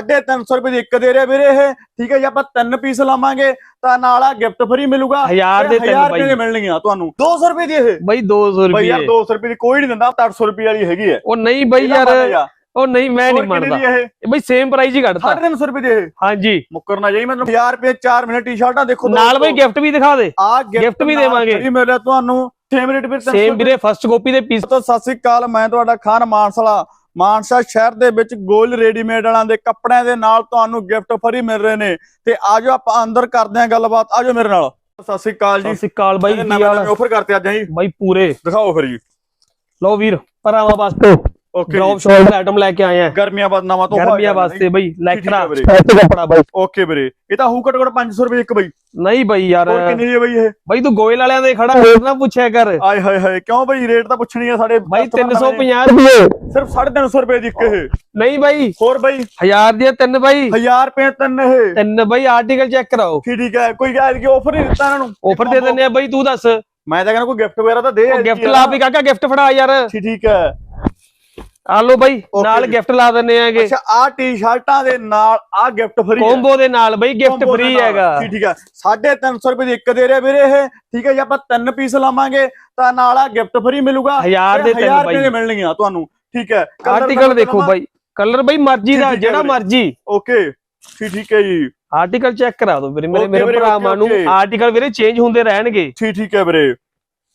350 ਰੁਪਏ ਦੀ ਇੱਕ ਦੇ ਰਿਹਾ ਵੀਰੇ ਇਹ। ਠੀਕ ਹੈ ਜੀ ਆਪਾਂ ਤਿੰਨ ਪੀਸ ਲਾਵਾਂਗੇ ਤਾਂ ਨਾਲ ਆ ਗਿਫਟ ਫਰੀ ਮਿਲੂਗਾ। ਹਜ਼ਾਰ ਦੇ ਤਿੰਨ ਰੁਪਏ ਦੀ ਬਾਈ ਮਿਲਣਗੀਆਂ ਤੁਹਾਨੂੰ। 200 ਰੁਪਏ ਦੀ ਇਹ। ਬਾਈ 200 ਬਈ ਯਾਰ ਰੁਪਏ। 200 ਰੁਪਏ ਦੀ ਕੋਈ ਨਹੀਂ ਦਿੰਦਾ 800 ਰੁਪਏ ਵਾਲੀ ਹੈਗੀ ਹੈ। ਉਹ ਨਹੀਂ ਬਾਈ ਯਾਰ ਜਾ। ਉਹ ਨਹੀਂ ਮੈਂ ਨਹੀਂ ਮੰਨਦਾ। ਦੀ ਬਾਈ ਸੇਮ ਪ੍ਰਾਈਸ ਹੀ ਕੱਢਤਾ। 350 ਰੁਪਏ ਦੀ ਇਹ। ਹਾਂਜੀ। ਮੁੱਕਰ ਨਾ ਜਾਈ ਮਤਲਬ 1000 ਰੁਪਏ 4 ਮਹੀਨੇ ਟੀ-ਸ਼ਰਟਾਂ ਦੇਖੋ ਨਾਲ ਬਾਈ ਗਿਫਟ ਵੀ ਦਿਖਾ ਦੇ। ਆ gift ਵੀ ਦੇਵਾਂਗੇ। ਫ੍ਰੀ ਮਿਲ ਰਿਹਾ ਤੁਹਾਨੂੰ। ਸੇਮ ਰੇਟ ਵੀਰ ਸੇਮ ਵੀਰੇ ਫਸਟ ਕਾਪੀ ਦੇ ਪੀਸ ਤੋਂ ਸਤਿ ਸ੍ਰੀ ਅਕਾਲ ਮੈਂ ਤੁਹਾਡਾ ਖਾਨ ਮਾਨਸਲਾ। ਮਾਨਸਾ ਸ਼ਹਿਰ ਦੇ ਵਿੱਚ ਗੋਲ ਰੈਡੀਮੇਡ ਵਾਲਾਂ ਦੇ ਕੱਪੜਿਆਂ ਦੇ ਨਾਲ ਤੁਹਾਨੂੰ ਗਿਫਟ ਫਰੀ ਮਿਲ ਰਹੇ ਨੇ। ਤੇ ਆਜੋ ਆਪਾਂ ਅੰਦਰ ਕਰਦੇ ਹਾਂ ਗੱਲਬਾਤ। ਆਜੋ ਮੇਰੇ ਨਾਲ। ਸਤਿ ਸ੍ਰੀ ਅਕਾਲ ਜੀ। ਸਤਿ ਸ਼੍ਰੀ ਅਕਾਲ ਬਾਈ ਕੀ ਹਾਲ ਆਫਰ ਕਰਤੇ ਅੱਜ ਜੀ ਬਾਈ ਪੂਰੇ। ਦਿਖਾਓ ਫਿਰ ਜੀ। ਲਓ ਵੀਰ ਪਰਾਵਾ ਵਾਸਤੇ। ਓਕੇ ਡ੍ਰੌਪ ਸ਼ੋਲਡਰ ਆਈਟਮ ਲੈ ਕੇ ਆਏ ਆ। ਗਰਮੀਆਂ ਬਾਅਦ ਨਵਾਂ ਤੋਂ ਗਰਮੀਆਂ ਵਾਸਤੇ ਬਾਈ ਲੈਕਰਾ। ਸਪੈਸ਼ਲ ਕੱਪੜਾ ਬਾਈ ਓਕੇ ਵੀਰੇ। ਇਹ ਤਾਂ ਹੂ ਘੱਟੋ ਘੱਟ 500 ਰੁਪਏ ਇੱਕ ਬਈ। ਨਹੀਂ ਬਾਈ ਯਾਰ। ਹੋਰ ਕਿੰਨੀ ਦੀ ਹੈ ਬਈ ਇਹ? ਬਾਈ ਤੂੰ ਗੋਇਲ ਵਾਲਿਆਂ ਦੇ ਖੜਾ ਰੇਟ ਨਾ ਪੁੱਛਿਆ ਕਰ। ਆਏ ਹਾਏ ਹਾਏ ਕਿਉਂ ਬਈ ਰੇਟ ਤਾਂ ਪੁੱਛਣੀ ਆ ਸਾਡੇ ਬਾਈ customer ਨੇ। 350 ਰੁਪਏ। ਸਿਰਫ 350 ਰੁਪਏ ਦੀ ਇੱਕ ਇਹ। ਨਹੀਂ ਬਾਈ। ਹੋਰ ਬਈ। ਹਜ਼ਾਰ ਦੀਆਂ ਤਿੰਨ ਬਾਈ। 1000 ਰੁਪਏ ਤਿੰਨ ਇਹ। ਤਿੰਨ ਬਾਈ ਆਰਟੀਕਲ ਚੈੱਕ ਕਰਾਓ। ਠੀਕ ਠੀਕ ਹੈ। ਕੋਈ ਗਾਇਦ ਕੀ ਆਫਰ ਨਹੀਂ ਦਿੱਤਾ ਇਹਨਾਂ ਨੂੰ? ਆਫਰ ਦੇ ਦਿੰਦੇ ਆ ਬਾਈ ਤੂੰ ਦੱਸ। ਮੈਂ ਤਾਂ ਕਹਿੰਦਾ ਕੋਈ ਗਿਫਟ ਵਗੈਰਾ ਤਾਂ ਦੇ ਗਿਫਟ ਲਾ ਵੀ ਕਾਕਾ ਗਿਫਟ ਫੜਾ ਯਾਰ। ਠੀਕ ਠੀਕ ਹੈ। ਆ ਲੋ ਬਾਈ ਨਾਲ। ਗਿਫਟ ਲਾ ਦਿੰਨੇ ਆਗੇ ਅੱਛਾ ਆ ਟੀ-ਸ਼ਰਟਾਂ ਦੇ ਨਾਲ ਆ ਗਿਫਟ ਫਰੀ ਕੋਂਬੋ ਦੇ ਨਾਲ ਬਾਈ ਗਿਫਟ ਫ੍ਰੀ ਹੈਗਾ। ਠੀਕ ਹੈ 350 ਰੁਪਏ ਦੀ ਇੱਕ ਦੇ ਰਿਹਾ ਵੀਰੇ ਇਹ। ਠੀਕ ਹੈ ਜੀ ਆਪਾਂ ਤਿੰਨ ਪੀਸ ਲਾਵਾਂਗੇ ਤਾਂ ਨਾਲ ਆ ਗਿਫਟ ਫਰੀ ਮਿਲੂਗਾ। ਹਜ਼ਾਰ ਦੇ ਤੇ ਤਿੰਨ ਬਾਈ। ਮਿਲਣਗੀਆਂ ਤੁਹਾਨੂੰ। ਠੀਕ ਹੈ ਆਰਟੀਕਲ ਦੇਖੋ ਬਾਈ। ਕਲਰ ਬਾਈ ਮਰਜ਼ੀ ਦਾ ਜਿਹੜਾ। ਮਰਜ਼ੀ। ਓਕੇ ਠੀਕ ਠੀਕ ਹੈ ਜੀ। ਆਰਟੀਕਲ ਚੈੱਕ ਕਰਾ ਦਿਓ ਵੀਰੇ ਮੇਰੇ ਮੇਰੇ ਭਰਾਵਾਂ ਨੂੰ। ਆਰਟੀਕਲ ਵੀਰੇ ਚੇਂਜ ਹੁੰਦੇ ਰਹਿਣਗੇ। ਠੀਕ ਠੀਕ ਹੈ ਵੀਰੇ।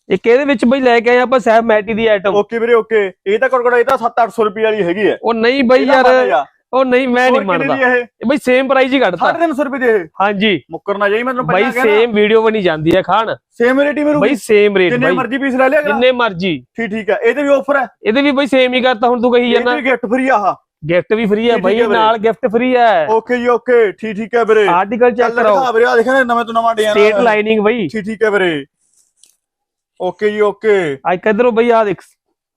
ਇੱਕ ਇਹਦੇ ਵਿੱਚ ਬਈ ਲੈ ਕੇ ਆਏ ਆਪਾਂ ਸੈਬ ਮੈਟੀ ਦੀ ਆਈਟਮ ਓਕੇ ਵੀਰੇ ਓਕੇ। ਇਹ ਤਾਂ ਘੱਟ ਇਹ ਤਾਂ 7-800 ਰੁਪਏ ਵਾਲੀ ਹੈਗੀ ਹੈ। ਉਹ ਨਹੀਂ ਬਈ ਯਾਰ। ਉਹ ਨਹੀਂ ਮੈਂ ਨਹੀਂ ਮੰਨਦਾ। ਇਹ? ਇਹ ਬਈ ਸੇਮ ਪ੍ਰਾਈਸ ਹੀ ਕੱਢਤਾ। 350 ਰੁਪਏ ਦੀ ਇਹ। ਹਾਂਜੀ। ਮੁੱਕਰ ਨਾ ਜਾਈ ਮੈਨੂੰ ਬਈ ਸੇਮ ਵੀਡੀਓ ਬਣੀ ਜਾਂਦੀ ਹੈ ਖਾਨ ਸੇਮ ਰੇਟ ਹੀ ਮਿਲੂਗੀ। ਬਈ ਸੇਮ ਰੇਟ ਜਿੰਨੇ ਬਈ। ਮਰਜ਼ੀ ਪੀਸ ਲੈ ਲਿਆ ਜਿੰਨੇ ਮਰਜ਼ੀ। ਠੀਕ ਠੀਕ ਹੈ। ਇਹਦੇ ਵੀ ਆਫਰ ਹੈ। ਇਹਦੇ ਵੀ ਬਈ ਸੇਮ ਹੀ ਕਰਤਾ ਹੁਣ ਤੂੰ ਕਹੀ ਇਹ ਜਾਂਦਾ। ਵੀ ਗਿਫਟ ਫਰੀ ਆਹ। ਗਿਫਟ ਵੀ ਫ੍ਰੀ ਹੈ ਬਈ। ਨਾਲ ਗਿਫਟ ਫ੍ਰੀ ਹੈ। ਓਕੇ ਜੀ ਓਕੇ। ਠੀਕ ਠੀਕ ਹੈ ਵੀਰੇ। ਆਰਟੀਕਲ ਚੈੱਕ ਕਰਾਓ। ਦਿਖਾ ਵੀਰੇ ਆ ਦੇਖਣਾ ਨਵੇਂ ਤੋਂ ਨਵਾਂ ਡਿਜ਼ਾਈਨ ਸਟੇਟ ਲਾਈਨਿੰਗ ਬਈ। ਠੀਕ ਠੀਕ ਹੈ ਵੀਰੇ। ਓਕੇ ਜੀ ਓਕੇ ਆ ਕਿਧਰੋਂ ਬਈ ਆ ਦੇਖ।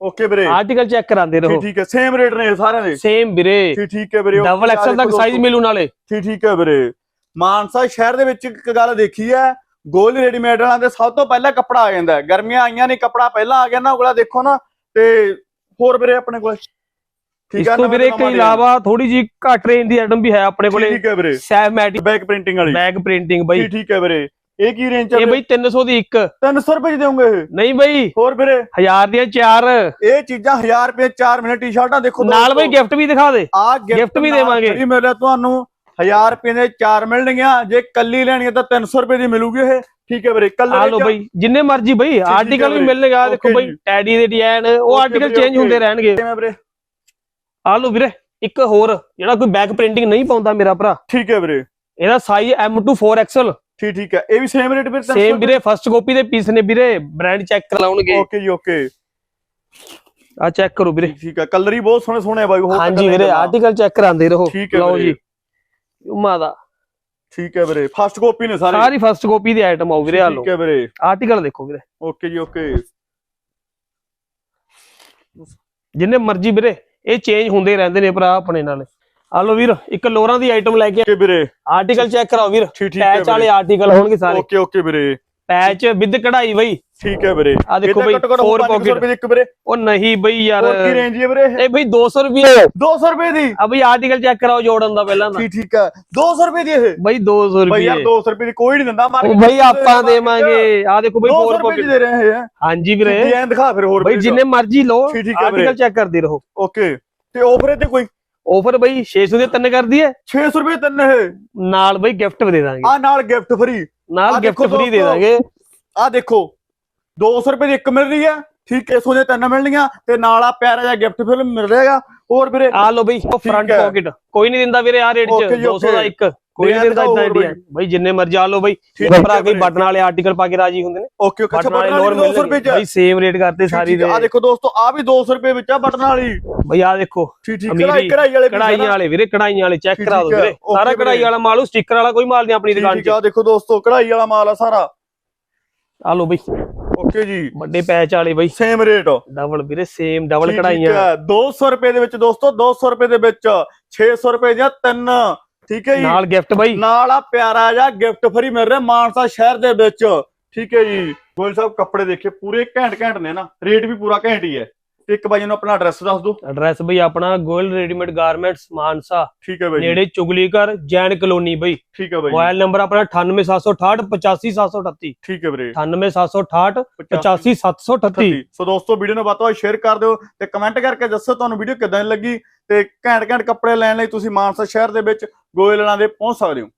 ਓਕੇ ਵੀਰੇ। ਆਰਟੀਕਲ ਚੈੱਕ ਕਰਾਉਂਦੇ ਰਹੋ। ਠੀਕ ਠੀਕ ਹੈ। ਸੇਮ ਰੇਟ ਨੇ ਸਾਰਿਆਂ ਦੇ। ਸੇਮ ਵੀਰੇ। ਠੀਕ ਠੀਕ ਹੈ ਵੀਰੇ। ਡਬਲ ਐਕਸਲ ਤੱਕ ਸਾਈਜ਼। ਮਿਲੂ ਨਾਲੇ। ਠੀਕ ਠੀਕ ਹੈ ਵੀਰੇ। ਮਾਨਸਾ ਸ਼ਹਿਰ ਦੇ ਵਿੱਚ ਇੱਕ ਗੱਲ ਦੇਖੀ ਹੈ। ਗੋਲ ਰੈਡੀਮੇਡ ਵਾਲਿਆਂ ਦੇ ਸਭ ਤੋਂ ਪਹਿਲਾਂ ਕੱਪੜਾ ਆ ਜਾਂਦਾ ਹੈ। ਗਰਮੀਆਂ ਆਈਆਂ ਨੇ ਕੱਪੜਾ ਪਹਿਲਾਂ ਆ ਗਿਆ ਨਾ ਉਹਲਾ ਦੇਖੋ ਨਾ। ਤੇ ਹੋਰ ਵੀਰੇ ਆਪਣੇ ਕੋਲ। ਇਸ ਤੋਂ ਵੀਰੇ ਇੱਕ ਇਲਾਵਾ ਥੋੜੀ ਜੀ ਘੱਟ ਰੇਂਜ ਦੀ ਆਈਟਮ ਵੀ ਹੈ ਆਪਣੇ ਕੋਲੇ। ਠੀਕ ਹੈ ਵੀਰੇ। ਸੈਮੈਟਿਕ ਬੈਕ ਪ੍ਰਿੰਟਿੰਗ ਵਾਲੀ। ਬੈਗ ਪ੍ਰਿੰਟਿੰਗ ਬਈ। ਠੀਕ ਠੀਕ ਹੈ ਵੀਰੇ। ਇਹ ਕੀ ਰੇਂਜ ਇਹ ਬਈ 300 ਦੀ ਇੱਕ। 300 ਰੁਪਏ ਚ ਦੇਉਂਗੇ ਇਹ? ਨਹੀਂ ਬਈ। ਹੋਰ ਵੀਰੇ? ਹਜ਼ਾਰ ਦੀਆਂ ਚਾਰ। ਇਹ ਚੀਜ਼ਾਂ 1000 ਰੁਪਏ 4 ਮਹੀਨੇ ਟੀ-ਸ਼ਰਟਾਂ ਦੇਖੋ ਨਾਲ ਬਈ ਗਿਫਟ ਵੀ ਦਿਖਾ ਦੇ। ਆ gift ਵੀ ਦੇਵਾਂਗੇ। ਜੀ ਮਿਲਿਆ ਤੁਹਾਨੂੰ 1000 ਰੁਪਏ ਦੇ 4 ਮਿਲਣਗੀਆਂ। ਜੇ ਕੱਲੀ ਲੈਣੀ ਹੈ ਤਾਂ 300 ਰੁਪਏ ਦੀ ਮਿਲੂਗੀ ਇਹ। ਠੀਕ ਹੈ ਵੀਰੇ ਆ ਕਲਰ ਲੋ ਬਈ ਜਿੰਨੇ ਮਰਜ਼ੀ ਬਈ ਆਰਟੀਕਲ ਵੀ। ਮਿਲਣਗਾ ਦੇਖੋ ਬਈ। ਟੈਡੀ ਦੇ ਡਿਜ਼ਾਈਨ ਉਹ ਆਰਟੀਕਲ ਚੇਂਜ ਹੁੰਦੇ। ਰਹਿਣਗੇ। ਆ ਲੋ ਵੀਰੇ ਇੱਕ ਹੋਰ ਜਿਹੜਾ ਕੋਈ ਬੈਕ ਪ੍ਰਿੰਟਿੰਗ ਨਹੀਂ ਪਾਉਂਦਾ ਮੇਰਾ ਭਰਾ। ਠੀਕ ਹੈ ਵੀਰੇ। ਇਹਦਾ ਸਾਈਜ਼ M2 4XL ਠੀਕ ਠੀਕ ਹੈ। ਇਹ ਵੀ ਸੇਮ ਰੇਟ ਵੀਰੇ ਸੇਮ ਵੀਰੇ ਫਸਟ ਕਾਪੀ ਦੇ ਪੀਸ ਨੇ ਵੀਰੇ। ਬ੍ਰਾਂਡ ਚੈੱਕ ਕਰਾਉਣਗੇ। ਓਕੇ ਜੀ ਓਕੇ ਆ ਚੈੱਕ ਕਰੋ ਵੀਰੇ। ਠੀਕ ਹੈ। ਕਲਰ ਹੀ ਬਹੁਤ ਸੋਹਣੇ ਸੋਹਣੇ ਆ ਬਾਈ ਹੋਰ ਹਾਂਜੀ ਵੀਰੇ ਆਰਟੀਕਲ ਚੈੱਕ ਕਰਾਉਂਦੇ ਰਹੋ। ਲਓ। ਜੀ। ਉਮਾ ਦਾ। ਠੀਕ ਹੈ ਵੀਰੇ। ਫਸਟ ਕਾਪੀ ਨੇ ਸਾਰੇ। ਸਾਰੀ ਫਸਟ ਕਾਪੀ ਦੀ ਆਈਟਮ ਆਉ ਵੀਰੇ ਆ ਲਓ। ਠੀਕ ਹੈ ਵੀਰੇ। ਆਰਟੀਕਲ ਦੇਖੋ ਵੀਰੇ। ਓਕੇ ਜੀ ਓਕੇ ਜਿੰਨੇ ਮਰਜ਼ੀ ਵੀਰੇ ਇਹ ਚੇਂਜ ਹੁੰਦੇ ਰਹਿੰਦੇ ਨੇ ਭਰਾ ਆਪਣੇ ਨਾਲ। ਆ ਲਓ ਵੀਰ ਇੱਕ ਲੋਰਾਂ ਦੀ ਆਈਟਮ ਲੈ ਕੇ ਵੀਰੇ। ਆਰਟੀਕਲ ਚੈੱਕ ਕਰਾਓ ਵੀਰ। ਪੈਚ ਵਾਲੇ ਆਰਟੀਕਲ ਹੋਣਗੇ ਸਾਰੇ। ਓਕੇ ਓਕੇ ਵੀਰੇ। ਪੈਚ ਵਿਦ ਕਢਾਈ ਬਈ। ਠੀਕ ਹੈ ਵੀਰੇ। ਆ ਦੇਖੋ ਬਈ, ਘੱਟੋ ਘੱਟ four 500 pocket। ਰੁਪਏ ਦੀ ਇੱਕ ਵੀਰੇ। ਉਹ ਨਹੀਂ ਬਈ ਯਾਰ। ਕੀ ਰੇਂਜ ਹੈ ਵੀਰੇ? ਇਹ ਬਈ 200 ਰੁਪਏ 200 ਰੁਪਏ ਦੀ? ਆ ਬਈ ਆਰਟੀਕਲ ਚੈੱਕ ਕਰਾਓ ਜੋੜਨ ਦਾ ਪਹਿਲਾਂ ਠੀਕ ਠੀਕ ਹੈ। 200 ਰੁਪਏ ਦੀ ਇਹ? ਬਈ 200 ਬਈ ਯਾਰ ਰੁਪਏ। 200 ਰੁਪਏ ਦੀ ਕੋਈ ਨਹੀਂ ਦਿੰਦਾ ਮਾਰਕੀਟ ਬਈ ਆਪਾਂ ਦੇਵਾਂਗੇ। ਆ ਦੇਖੋ ਬਈ 200 4 ਰੁਪਏ ਦੀ ਪਾਕਟ ਦੇ ਰਹੇ ਹੈ ਹਾਂਜੀ ਵੀਰੇ। ਡਿਜ਼ਾਈਨ ਦਿਖਾ ਫਿਰ ਹੋਰ ਬਈ ਜਿੰਨੇ ਮਰਜ਼ੀ ਲਓ। ਆਰਟੀਕਲ ਚੈੱਕ ਕਰਦੇ ਰਹੋ। ਓਕੇ। ਤੇ ਆਫਰ ਤੇ ਕੋਈ ਆਫਰ ਬਈ 600 ਦੇ ਤਿੰਨ ਕਰ ਦਈਏ 600 ਰੁਪਏ ਤਿੰਨ ਇਹ। ਨਾਲ ਬਈ ਗਿਫਟ ਵੀ ਦੇ ਦਾਂਗੇ। ਆ ਨਾਲ ਗਿਫਟ ਫਰੀ ਨਾਲ ਗਿਫਟ ਫ੍ਰੀ ਦੇ। ਦਾਂਗੇ। ਆ ਦੇਖੋ 200 ਰੁਪਏ ਦੀ ਇੱਕ ਮਿਲ ਰਹੀ ਹੈ ਠੀਕ ਹੈ ਸੋਨੇ ਤਿੰਨ ਮਿਲਣੀਆਂ ਤੇ ਨਾਲ ਆ ਪਿਆਰਾ ਜਿਹਾ ਗਿਫਟ ਫਿਲਮ ਮਿਲ ਰਹੇਗਾ। ਹੋਰ ਵੀਰੇ ਆ ਲਓ ਬਈ ਫਰੰਟ। ਪਾਕਟ ਕੋਈ ਨਹੀਂ ਦਿੰਦਾ ਵੀਰੇ ਆ ਰੇਟ ਚ ਜੀ, 200 ਦਾ। ਇੱਕ। ਕੋਈ ਨਹੀਂ ਦਿੰਦਾ ਇਦਾਂ ਇੰਡੀਆ ਬਈ। ਜਿੰਨੇ ਮਰਜ਼ੀ ਆ ਲਓ ਬਈ ਠੀਕ ਭਰਾ ਕੋਈ। ਬਟਨ ਵਾਲੇ ਆਰਟੀਕਲ ਪਾ ਕੇ ਰਾਜੀ ਹੁੰਦੇ ਨੇ। ਓਕੇ ਓਕੇ ਬਟਨ ਵਾਲੇ ਲੋਰ 200 ਰੁਪਏ ਚ। ਬਈ ਸੇਮ ਰੇਟ ਕਰਦੇ ਸਾਰੀ ਦੇ। ਆ ਦੇਖੋ ਦੋਸਤੋ ਆ ਵੀ 200 ਰੁਪਏ ਵਿੱਚ ਆ ਬਟਨ ਵਾਲੀ। ਬਈ ਆ ਦੇਖੋ ਠੀਕ ਠੀਕ ਅਮੀਰੀ, ਕਢਾਈ ਵਾਲੇ ਵੀਰੇ ਕਢਾਈਆਂ ਵਾਲੇ ਚੈੱਕ ਕਰਾ ਦਿਓ ਵੀਰੇ। ਸਾਰਾ। ਕਢਾਈ ਵਾਲਾ ਮਾਲ ਸਟicker ਵਾਲਾ ਕੋਈ ਮਾਲ ਨਹੀਂ ਆਪਣੀ ਦੁਕਾਨ 'ਚ ਆ ਦੇਖੋ ਦੋਸਤੋ ਕਢਾਈ ਵਾਲਾ ਮਾਲ ਆ ਸਾਰਾ। ਆ ਲਓ ਬਈ। ਓਕੇ ਜੀ। ਵੱਡੇ ਪੈਚ ਵਾਲੇ ਬਈ। ਸੇਮ ਰੇਟ ਡਬਲ ਵੀਰੇ ਸੇਮ ਡਬਲ ਕਢਾਈਆਂ ਹੈ। 200 ਰੁਪਏ ਦੇ ਵਿੱਚ ਦੋਸਤੋ 200 ਰੁਪਏ ਦੇ ਵਿੱਚ 600 ਰੁਪਏ ਦੀਆਂ ਤਿੰਨ ਠੀਕ ਹੈ ਜੀ? ਨਾਲ ਗਿਫਟ ਬਈ। ਨਾਲ ਆ ਪਿਆਰਾ ਜਿਹਾ ਗਿਫਟ ਫਰੀ ਮਿਲ ਰਿਹਾ ਮਾਨਸਾ ਸ਼ਹਿਰ ਦੇ ਵਿੱਚ। ਠੀਕ ਹੈ ਜੀ। ਗੋਇਲ ਸਾਹਿਬ ਕੱਪੜੇ ਦੇਖੇ ਪੂਰੇ ਘੈਂਟ ਘੈਂਟ ਨੇ ਨਾ। ਰੇਟ ਵੀ ਪੂਰਾ ਘੈਂਟ ਹੀ ਹੈ। ਤੇ ਇੱਕ ਬਾਈ ਨੂੰ ਆਪਣਾ ਐਡਰੈਸ ਦੱਸ ਦਿਓ। ਐਡਰੈਸ ਬਈ ਆਪਣਾ ਗੋਇਲ ਰੈਡੀਮੇਡ ਗਾਰਮੈਂਟਸ ਮਾਨਸਾ। ਠੀਕ ਹੈ ਬਾਈ ਨੇੜੇ ਚੁਗਲੀਕਰ ਜੈਨ ਕਲੋਨੀ ਬਈ। ਠੀਕ ਹੈ ਬਾਈ ਮੋਬਾਈਲ ਨੰਬਰ ਆਪਣਾ 98768 85738 ਠੀਕ ਹੈ ਵੀਰੇ। 98768 85738 ਸੋ ਦੋਸਤੋ ਵੀਡੀਓ ਨੂੰ ਵੱਧ ਤੋਂ ਸ਼ੇਅਰ ਕਰ ਦਿਓ ਤੇ ਕਮੈਂਟ ਕਰਕੇ ਦੱਸੋ ਤੁਹਾਨੂੰ ਵੀਡੀਓ ਕਿਦਾਂ ਲੱਗੀ। ਤੇ ਘੈਂਟ ਘੈਂਟ ਕੱਪੜੇ ਲੈਣ ਲਈ ਤੁਸੀਂ ਮਾਨਸਾ ਸ਼ਹਿਰ ਦੇ ਵਿੱਚ ਗੋਇਲਣਾ ਦੇ ਪਹੁੰਚ ਸਕਦੇ ਹੋ।